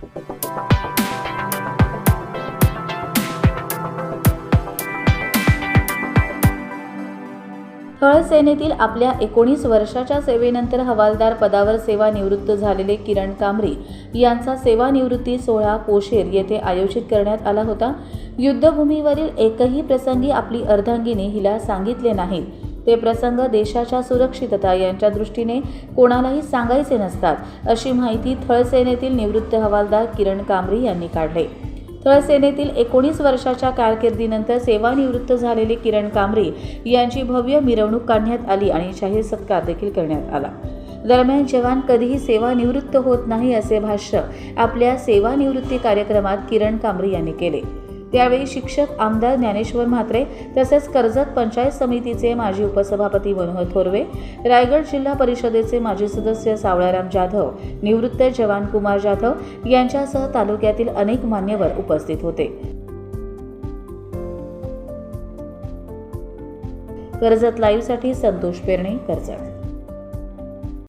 थळ सेनेतील आपल्या एकोणीस वर्षाच्या सेवेनंतर हवालदार पदावर सेवानिवृत्त झालेले किरण कांबरी यांचा सेवानिवृत्ती सोहळा पोशेर येथे आयोजित करण्यात आला होता. युद्धभूमीवरील एकही प्रसंगी आपली अर्धांगिनी हिला सांगितले नाहीत. ते प्रसंग देशाच्या सुरक्षितता यांच्या दृष्टीने कोणालाही सांगायचे नसतात अशी माहिती थळसेनेतील निवृत्त हवालदार किरण कांबरी यांनी काढले. थळसेनेतील एकोणीस वर्षाच्या कारकिर्दीनंतर सेवानिवृत्त झालेले किरण कांबरी यांची भव्य मिरवणूक काढण्यात आली आणि जाहीर सत्कार देखील करण्यात आला. दरम्यान जवान कधीही सेवानिवृत्त होत नाही असे भाष्य आपल्या सेवानिवृत्ती कार्यक्रमात किरण कांबरे यांनी केले. त्यावेळी शिक्षक आमदार ज्ञानेश्वर म्हात्रे तसेच कर्जत पंचायत समितीचे माजी उपसभापती मनोहर थोरवे रायगड जिल्हा परिषदेचे माजी सदस्य सावळाराम जाधव निवृत्त जवान कुमार जाधव यांच्यासह तालुक्यातील अनेक मान्यवर उपस्थित होते. कर्जत लाईव्हसाठी संतोष पेरणे कर्जत.